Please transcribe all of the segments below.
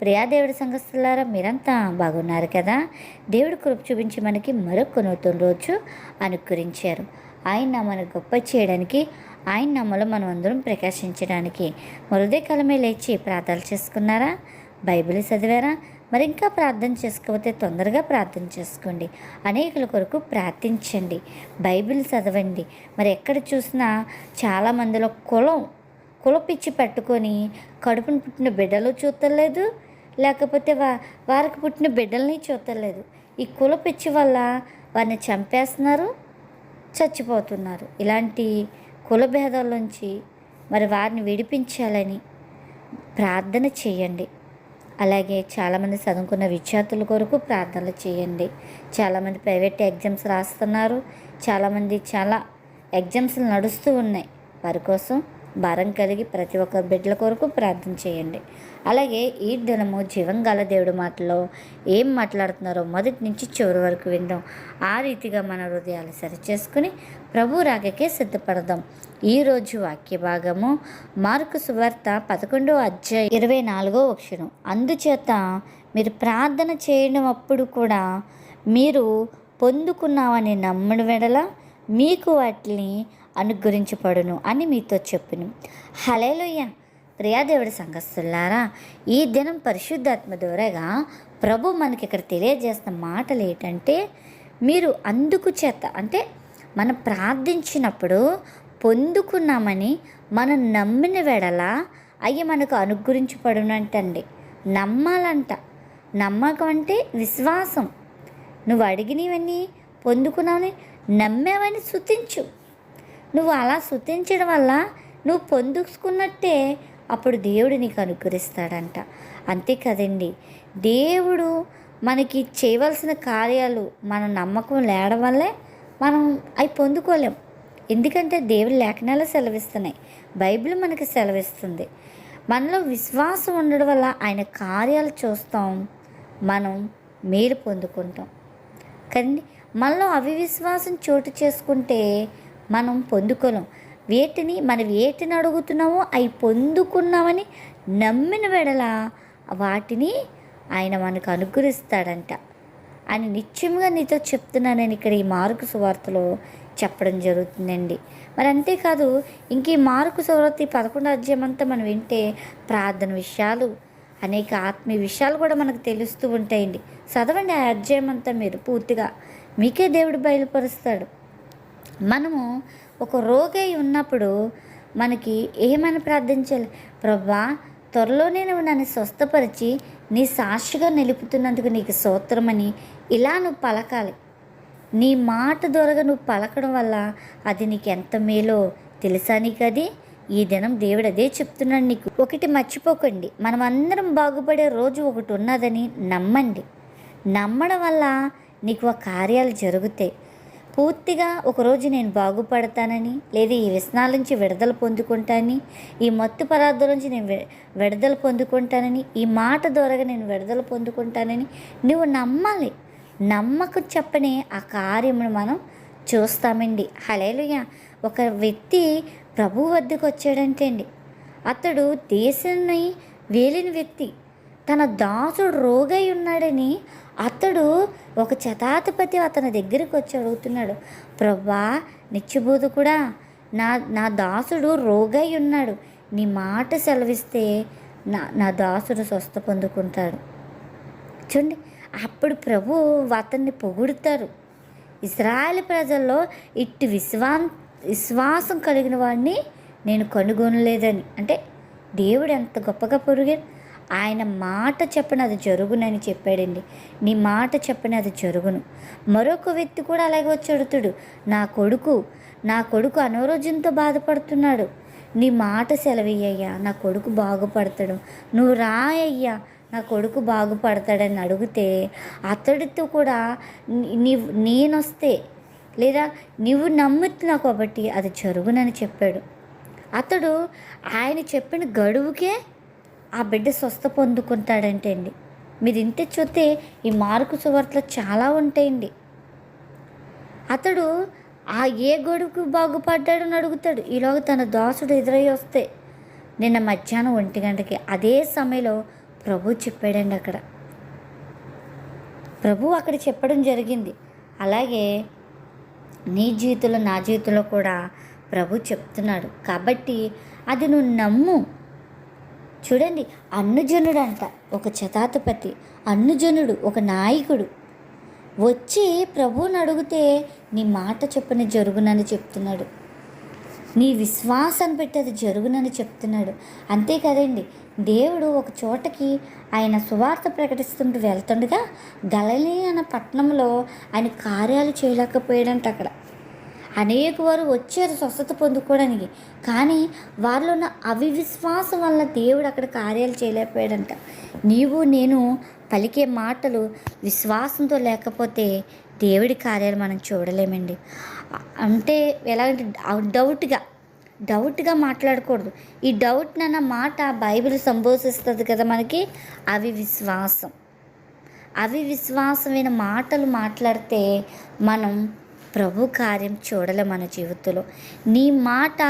ప్రియా దేవుడి సంఘస్థులారా మీరంతా బాగున్నారు కదా? దేవుడు కృప చూపించి మనకి మరొక నూతన రోజు అనుకరించారు. ఆయన మన గొప్ప చేయడానికి ఆయన నమ్మలో మనం అందరం ప్రకాశించడానికి మరుదే కాలమే లేచి ప్రార్థనలు చేసుకున్నారా? బైబిల్ చదివారా? మరి ఇంకా ప్రార్థన చేసుకోకపోతే తొందరగా ప్రార్థన చేసుకోండి. అనేకుల కొరకు ప్రార్థించండి. బైబిల్ చదవండి. మరి ఎక్కడ చూసినా చాలామందిలో కులం కులపిచ్చి పెట్టుకొని కడుపును పుట్టిన బిడ్డలు చూడలేదు లేకపోతే వా వారికి పుట్టిన బిడ్డల్ని చూడలేదు ఈ కుల పిచ్చి వల్ల వారిని చంపేస్తున్నారు చచ్చిపోతున్నారు. ఇలాంటి కుల నుంచి మరి వారిని విడిపించాలని ప్రార్థన చేయండి. అలాగే చాలామంది చదువుకున్న విద్యార్థుల కొరకు ప్రార్థనలు చేయండి. చాలామంది ప్రైవేట్ ఎగ్జామ్స్ రాస్తున్నారు. చాలామంది చాలా ఎగ్జామ్స్ నడుస్తూ ఉన్నాయి. వారి కోసం భారం కలిగి ప్రతి ఒక్క బిడ్డల కొరకు ప్రార్థన చేయండి. అలాగే ఈ దినము జీవంగాల దేవుడి మాటలో ఏం మాట్లాడుతున్నారో మొదటి నుంచి చివరి వరకు విందాం. ఆ రీతిగా మన హృదయాలు సరిచేసుకుని ప్రభు రాగకే సిద్ధపడదాం. ఈరోజు వాక్య భాగము మార్కు సువార్త పదకొండో అధ్యాయ ఇరవై నాలుగో అక్షరం అందుచేత మీరు ప్రార్థన చేయడం అప్పుడు కూడా మీరు పొందుకున్నామని నమ్మడం వెడల మీకు వాటిని అనుగ్రహించబడును అని మీతో చెప్పును. హలేలుయ్య ప్రియాదేవుడి సంఘస్థులారా ఈ దినం పరిశుద్ధాత్మ ద్వారాగా ప్రభు మనకి ఇక్కడ తెలియజేస్తున్న మాటలు ఏంటంటే మీరు అందుకు చేత అంటే మనం ప్రార్థించినప్పుడు పొందుకున్నామని మనం నమ్మిన వెడల అవి మనకు అనుగ్రహించబడునంటండి. నమ్మాలంట. నమ్మకం అంటే విశ్వాసం. నువ్వు అడిగినవన్నీ పొందుకున్నావని నమ్మావని శుతించు. నువ్వు అలా శుతించడం వల్ల నువ్వు పొందుకున్నట్టే అప్పుడు దేవుడు నీకు అనుగ్రహిస్తాడంట. అంతే కదండి. దేవుడు మనకి చేయవలసిన కార్యాలు మన నమ్మకం లేడం వల్లే మనం అవి పొందుకోలేం. ఎందుకంటే దేవుడు లేఖనాలు సెలవిస్తున్నాయి. బైబిల్ మనకి సెలవిస్తుంది. మనలో విశ్వాసం ఉండడం వల్ల ఆయన కార్యాలు చూస్తాం మనం మేలు పొందుకుంటాం. కానీ మనలో అవివిశ్వాసం చోటు చేసుకుంటే మనం పొందుకోలేం. వేటిని మనం వేటిని అడుగుతున్నామో అవి పొందుకున్నామని నమ్మిన వెడల వాటిని ఆయన మనకు అనుగ్రహిస్తాడంట. అని నిత్యంగా నీతో చెప్తున్నానని ఇక్కడ ఈ మార్కు సువార్తలో చెప్పడం జరుగుతుందండి. మరి అంతేకాదు ఇంక ఈ మార్కు సువార్త ఈ పదకొండు అధ్యాయం అంతా మనం వింటే ప్రార్థన విషయాలు అనేక ఆత్మీయ విషయాలు కూడా మనకు తెలుస్తూ ఉంటాయండి. చదవండి ఆ అధ్యాయం అంతా మీరు పూర్తిగా. మీకే దేవుడు బయలుపరుస్తాడు. మనము ఒక రోగి ఉన్నప్పుడు మనకి ఏమని ప్రార్థించాలి? ప్రభా త్వరలోనే నువ్వు నన్ను స్వస్థపరిచి నీ సాక్షిగా నిలుపుతున్నందుకు నీకు సూత్రమని ఇలా నువ్వు పలకాలి. నీ మాట ద్వారా నువ్వు పలకడం వల్ల అది నీకు ఎంత మేలో తెలుసా నీకు అది? ఈ దినం దేవుడు అదే చెప్తున్నాడు నీకు. ఒకటి మర్చిపోకండి. మనం అందరం బాగుపడే రోజు ఒకటి ఉన్నదని నమ్మండి. నమ్మడం వల్ల నీకు ఆ కార్యాలు జరుగుతాయి. పూర్తిగా ఒకరోజు నేను బాగుపడతానని లేదా ఈ వ్యసనాల నుంచి విడుదల పొందుకుంటానని ఈ మత్తు పదార్థాల నుంచి నేను విడుదల పొందుకుంటానని ఈ మాట ద్వారా నేను విడుదల పొందుకుంటానని నువ్వు నమ్మాలి. నమ్మకం చెప్పని ఆ కార్యమును మనం చూస్తామండి. హలేలుయ ఒక వ్యక్తి ప్రభు వద్దకు వచ్చాడంటే అండి అతడు దేశాన్ని వేలిన వ్యక్తి. తన దాసుడు రోగై ఉన్నాడని అతడు ఒక శతాధిపతి అతని దగ్గరికి వచ్చి అడుగుతున్నాడు ప్రభా నిత్యబోధ కూడా నా నా దాసుడు రోగై ఉన్నాడు నీ మాట సెలవిస్తే నా నా దాసుడు స్వస్థ పొందుకుంటాడు చూడండి అప్పుడు ప్రభు అతన్ని పొగుడుతారు. ఇస్రాయల్ ప్రజల్లో ఇట్టి విశ్వా విశ్వాసం కలిగిన వాడిని నేను కనుగొనలేదని. అంటే దేవుడు ఎంత గొప్పగా పొరిగాడు? ఆయన మాట చెప్పని అది జరుగునని చెప్పాడండి. నీ మాట చెప్పని అది జరుగును. మరొక వ్యక్తి కూడా అలాగే వచ్చి అడుగుతాడు నా కొడుకు నా కొడుకు అనారోగ్యంతో బాధపడుతున్నాడు. నీ మాట సెలవయ్యా నా కొడుకు బాగుపడతాడు. నువ్వు రా అయ్యా నా కొడుకు బాగుపడతాడని అడిగితే అతడితో కూడా నీ- నేనొస్తే లేదా నువ్వు నమ్ముతున్నావు కాబట్టి అది జరుగునని చెప్పాడు. అతడు ఆయన చెప్పిన గడువుకే ఆ బిడ్డ స్వస్థ పొందుకుంటాడంటే అండి మీరు ఇంటే చూస్తే ఈ మార్కు సువార్తలో చాలా ఉంటాయండి. అతడు ఆ ఏ గొడుగు బాగుపడ్డాడని అడుగుతాడు. ఈలోగా తన దోసుడు ఎదురై వస్తే నిన్న మధ్యాహ్నం ఒంటి గంటకి అదే సమయంలో ప్రభు చెప్పాడండి అక్కడ. ప్రభు అక్కడ చెప్పడం జరిగింది. అలాగే నీ జీవితంలో నా జీవితంలో కూడా ప్రభు చెప్తున్నాడు. కాబట్టి అది నువ్వు నమ్ము. చూడండి అన్నుజనుడు అంట ఒక శతాధిపతి అన్నుజనుడు ఒక నాయకుడు. వచ్చి ప్రభువుని అడిగితే నీ మాట చెప్పని జరుగునని చెప్తున్నాడు. నీ విశ్వాసాన్ని పెట్టి అది జరుగునని చెప్తున్నాడు. అంతే కదండి దేవుడు ఒక చోటకి ఆయన సువార్త ప్రకటిస్తుంటూ వెళ్తుండగా గలలి అన్న పట్టణంలో ఆయన కార్యాలు చేయలేకపోయాడంట అక్కడ. అనేక వారు వచ్చారు స్వస్థత పొందుకోవడానికి. కానీ వారిలో ఉన్న అవివిశ్వాసం వల్ల దేవుడు అక్కడ కార్యాలు చేయలేకపోయాడంట. నీవు నేను పలికే మాటలు విశ్వాసంతో లేకపోతే దేవుడి కార్యాలు మనం చూడలేమండి. అంటే ఎలాగంటే డౌట్గా డౌట్గా మాట్లాడకూడదు. ఈ డౌట్ అన్న మాట బైబిల్ సంబోధిస్తుంది కదా మనకి? అవి విశ్వాసం అవి విశ్వాసమైన మాటలు మాట్లాడితే మనం ప్రభు కార్యం చూడాలి మన జీవితంలో. నీ మాట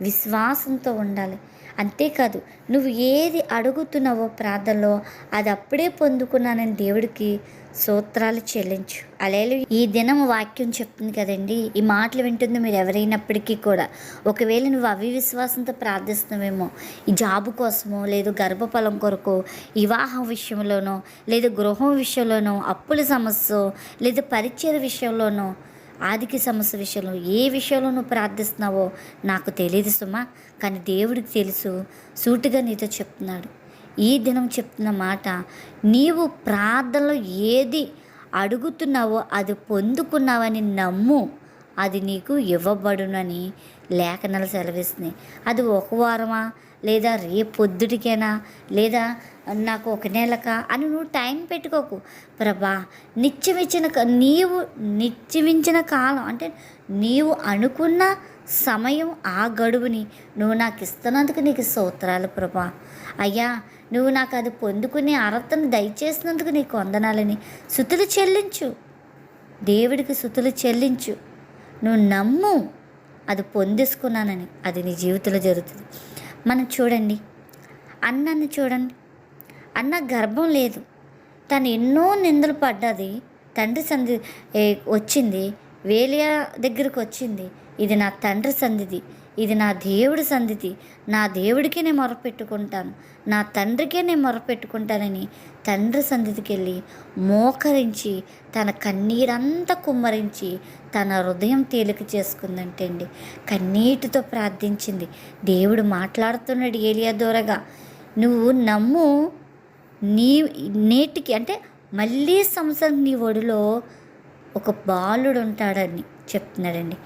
విశ్వాసంతో ఉండాలి. అంతేకాదు నువ్వు ఏది అడుగుతున్నావో ప్రార్థనలో అది అప్పుడే పొందుకున్నానని దేవుడికి సూత్రాలు చెల్లించు. అలేలు. ఈ దినం వాక్యం చెప్తుంది కదండి ఈ మాటలు వింటుంది మీరు ఎవరైనప్పటికీ కూడా. ఒకవేళ నువ్వు అవివిశ్వాసంతో ప్రార్థిస్తున్నావేమో ఈ జాబు కోసమో లేదు గర్భఫలం కొరకు వివాహం విషయంలోనో లేదా గృహం విషయంలోనో అప్పుల సమస్య లేదా పరిచయ విషయంలోనో ఆర్థిక సమస్య విషయంలో ఏ విషయంలో నువ్వు ప్రార్థిస్తున్నావో నాకు తెలియదు సుమా కానీ దేవుడికి తెలుసు. సూటిగా నీతో చెప్తున్నాడు. ఈ దినం చెప్తున్న మాట నీవు ప్రార్థనలో ఏది అడుగుతున్నావో అది పొందుకున్నావని నమ్ము. అది నీకు ఇవ్వబడునని లేఖనాలు సెలవిస్తున్నాయి. అది ఒక వారమా? లేదా రేపొద్దుటికేనా? లేదా నాకు ఒక నెలకా అని నువ్వు టైం పెట్టుకోకు. ప్రభా నిత్యమిచ్చిన నీవు నిత్యమించిన కాలం అంటే నీవు అనుకున్న సమయం ఆ గడువుని నువ్వు నాకు ఇస్తున్నందుకు నీకు సూత్రాలు ప్రభా. అయ్యా నువ్వు నాకు అది పొందుకునే అర్హతను దయచేసినందుకు నీకు వందనాలని శుతులు చెల్లించు. దేవుడికి శుతులు చెల్లించు. నువ్వు నమ్ము అది పొందేసుకున్నానని అది నీ జీవితంలో జరుగుతుంది. మనం చూడండి. అన్నాన్ని చూడండి. అన్న గర్భం లేదు. తను ఎన్నో నిందలు పడ్డది. తండ్రి సంధి వచ్చింది. వేలియా దగ్గరికి వచ్చింది. ఇది నా తండ్రి సంధిది. ఇది నా దేవుడి సంధిది. నా దేవుడికే నేను మొరపెట్టుకుంటాను. నా తండ్రికే నేను మొరపెట్టుకుంటానని తండ్రి సంధికి వెళ్ళి మోకరించి తన కన్నీరంతా కుమ్మరించి తన హృదయం తేలిక చేసుకుందంటే అండి కన్నీటితో ప్రార్థించింది. దేవుడు మాట్లాడుతున్నాడు ఏలియా దూరగా. నువ్వు నమ్ము నీ నేటికి అంటే మళ్ళీ సంవత్సరం నీ ఒడిలో ఒక బాలుడు ఉంటాడని చెప్తున్నాడండి.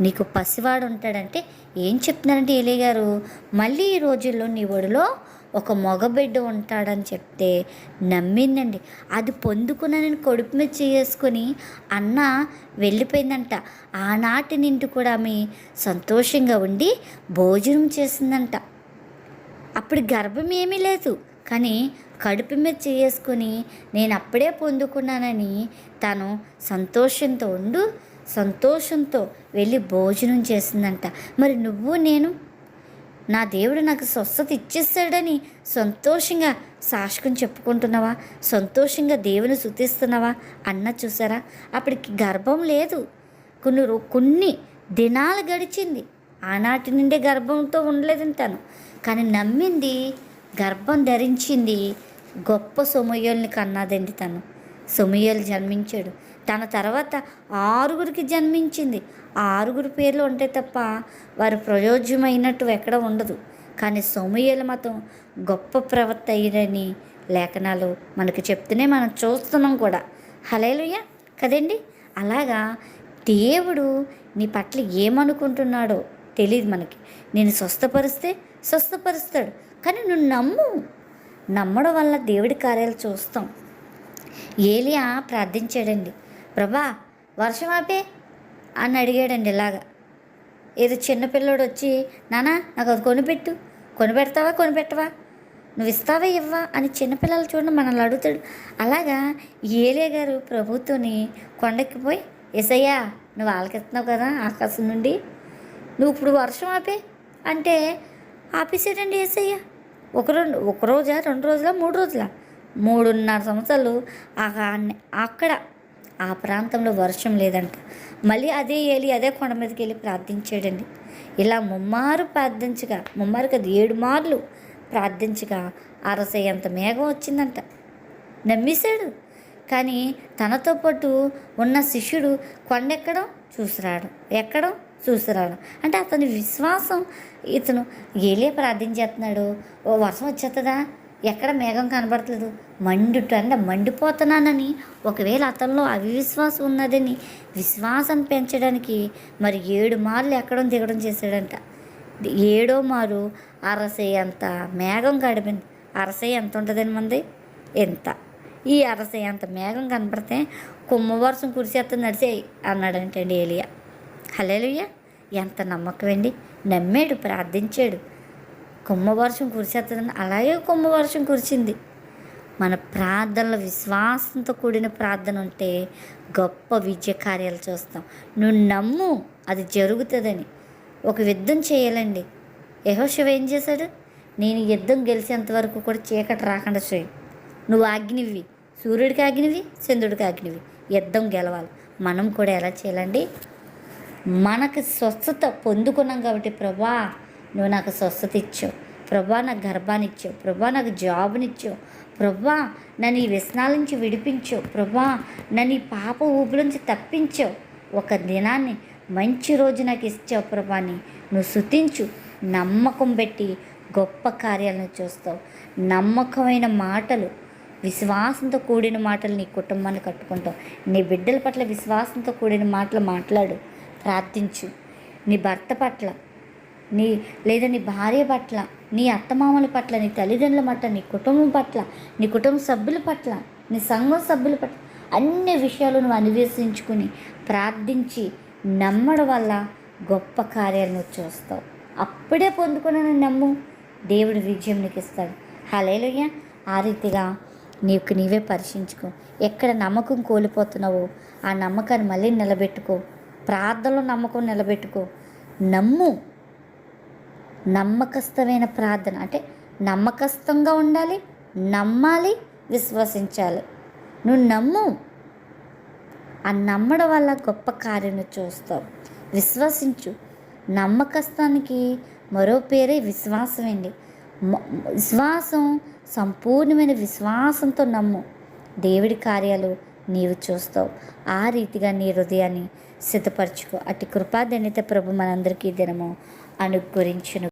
నీకు పసివాడు ఉంటాడంటే ఏం చెప్తున్నారంటే ఏలే గారు? మళ్ళీ ఈ రోజుల్లో నీ ఒడిలో ఒక మగబిడ్డ ఉంటాడని చెప్తే నమ్మిందండి. అది పొందుకున్న నేను కొడుపు మీద చేసుకొని అన్న వెళ్ళిపోయిందంట. ఆనాటి నింటి కూడా ఆమె సంతోషంగా ఉండి భోజనం చేసిందంట. అప్పుడు గర్భం ఏమీ లేదు. కానీ కడుపు మీద చేసుకుని నేను అప్పుడే పొందుకున్నానని తను సంతోషంతో ఉండు సంతోషంతో వెళ్ళి భోజనం చేసిందంట. మరి నువ్వు నేను? నా దేవుడు నాకు స్వస్థత ఇచ్చేస్తాడని సంతోషంగా సాక్షికం చెప్పుకుంటున్నావా? సంతోషంగా దేవుని శుతిస్తున్నావా అన్న చూసారా? అప్పటికి గర్భం లేదు. కొన్ని కొన్ని దినాలు గడిచింది. ఆనాటి నుండే గర్భంతో ఉండలేదని తను కానీ నమ్మింది గర్భం ధరించింది గొప్ప సొమయ్యల్ని కన్నాదండి తను. సొమయ్యలు జన్మించాడు. తన తర్వాత ఆరుగురికి జన్మించింది. ఆరుగురు పేర్లు ఉంటే తప్ప వారు ప్రయోజ్యమైనట్టు ఎక్కడ ఉండదు. కానీ సోమయ్యల మతం గొప్ప ప్రవర్త అయ్యారని లేఖనాలు మనకు చెప్తూనే మనం చూస్తున్నాం కూడా. హలేలుయ్య కదండి? అలాగా దేవుడు నీ పట్ల ఏమనుకుంటున్నాడో తెలియదు మనకి. నేను స్వస్థపరిస్తే స్వస్థపరుస్తాడు. కానీ నువ్వు నమ్ము. నమ్మడం వల్ల దేవుడి కార్యాలు చూస్తాం. ఏలియా ప్రార్థించాడండి. ప్రభా వర్షం ఆపే? అని అడిగాడండి ఇలాగా. ఏదో చిన్నపిల్లడు వచ్చి నానా నాకు అది కొనిపెట్టు. కొనిపెడతావా కొనిపెట్టవా? నువ్వు ఇస్తావా ఇవ్వా? అని చిన్నపిల్లలు చూడండి మనల్ని అడుగుతాడు. అలాగా ఏలే గారు ప్రభుత్వని కొండెక్కిపోయి ఎసయ్యా నువ్వు ఆలకిస్తున్నావు కదా ఆకాశం నుండి. నువ్వు ఇప్పుడు వర్షం ఆపే? అంటే ఆపేసాడండి ఏసయ్య. ఒక రెండు ఒక రోజా రెండు రోజుల మూడు రోజుల? మూడున్నర సంవత్సరాలు. ఆ- అక్కడ ఆ ప్రాంతంలో వర్షం లేదంట. మళ్ళీ అదే ఏలి అదే కొండ మీదకి వెళ్ళి ప్రార్థించాడండి. ఇలా ముమ్మారు ప్రార్థించగా ముమ్మారు కదా ఏడు మార్లు ప్రార్థించగా అరసయ్యంత మేఘం వచ్చిందంట. నమ్మేశాడు. కానీ తనతో పాటు ఉన్న శిష్యుడు కొండెక్కడం చూసిరాడు. ఎక్కడం? చూసిరాడు అంటే అతని విశ్వాసం ఇతను ఏలే ప్రార్థించేస్తున్నాడు. ఓ వర్షం వచ్చేస్తుందా ఎక్కడ మేఘం కనబడట్లేదు మండుట అంటే మండిపోతున్నానని ఒకవేళ అతనిలో అవివిశ్వాసం ఉన్నదని విశ్వాసం పెంచడానికి మరి ఏడు మార్లు ఎక్కడం దిగడం చేశాడంట. ఏడో మారు అరసే అంత మేఘం గడిపింది అరసే ఎంత ఉంటుందండి మంది? ఎంత? ఈ అరసే అంత మేఘం కనపడితే కుమ్మవర్షం వర్షం కురిసేస్తుంది నడిచేయి అన్నాడంటండి ఏలియా. హలేలుయ్య ఎంత నమ్మకమండి. నమ్మాడు ప్రార్థించాడు. కొమ్మ వర్షం కురిసేస్తుందని అలాగే కుంభవర్షం వర్షం కురిచింది మన ప్రార్థనలో విశ్వాసంతో కూడిన ప్రార్థన ఉంటే గొప్ప విజయ కార్యాలు చూస్తాం. నువ్వు నమ్ము అది జరుగుతుందని. ఒక యుద్ధం చేయాలండి. యహోశివ ఏం చేశాడు? నేను యుద్ధం గెలిచేంత వరకు కూడా చీకటి రాకుండా చేయి నువ్వు ఆగ్నివి సూర్యుడికి అగ్నివి చంద్రుడికి అగ్నివి యుద్ధం గెలవాలి. మనం కూడా ఎలా చేయాలండి? మనకు స్వస్థత పొందుకున్నాం కాబట్టి ప్రభా నువ్వు నాకు స్వస్థత ఇచ్చావు. ప్రభా నాకు గర్భాన్ని ఇచ్చావు. ప్రభా నాకు జాబ్నిచ్చావు ప్రభా నన్ను ఈ వ్యసనాల నుంచి విడిపించావు. ప్రభా నన్ను ఈ పాప ఊపుల నుంచి తప్పించావు. ఒక దినాన్ని మంచి రోజు నాకు ఇచ్చావు ప్రభాని నువ్వు శుతించు. నమ్మకం పెట్టి గొప్ప కార్యాలను చూస్తావు. నమ్మకమైన మాటలు విశ్వాసంతో కూడిన మాటలు నీ కుటుంబాన్ని కట్టుకుంటావు. నీ బిడ్డల పట్ల విశ్వాసంతో కూడిన మాటలు మాట్లాడు. ప్రార్థించు. నీ భర్త పట్ల నీ లేదా నీ భార్య పట్ల నీ అత్తమామల పట్ల నీ తల్లిదండ్రుల పట్ల నీ కుటుంబం పట్ల నీ కుటుంబ సభ్యుల పట్ల నీ సంఘం సభ్యుల పట్ల అన్ని విషయాలు నువ్వు అన్వేషించుకుని ప్రార్థించి నమ్మడం వల్ల గొప్ప కార్యాలను చూస్తావు. అప్పుడే పొందుకున్నాను నమ్ము. దేవుడు విజయం నీకు ఇస్తాడు. హలేలుయ్య ఆ రీతిగా నీకు నీవే పరీక్షించుకో ఎక్కడ నమ్మకం కోల్పోతున్నావో ఆ నమ్మకాన్ని మళ్ళీ నిలబెట్టుకో. ప్రార్థనలో నమ్మకం నిలబెట్టుకో. నమ్ము. నమ్మకస్థమైన ప్రార్థన. అంటే నమ్మకస్థంగా ఉండాలి నమ్మాలి విశ్వసించాలి. నువ్వు నమ్ము. ఆ నమ్మడం వల్ల గొప్ప కార్యం చూస్తావు. విశ్వసించు. నమ్మకస్థానికి మరో పేరే విశ్వాసం అండి. విశ్వాసం సంపూర్ణమైన విశ్వాసంతో నమ్ము. దేవుడి కార్యాలు నీవు చూస్తావు. ఆ రీతిగా నీ హృదయాన్ని సిద్ధపరచుకో. అటు కృపాదనిత ప్రభు మనందరికీ దినము అనుగ్రహించును.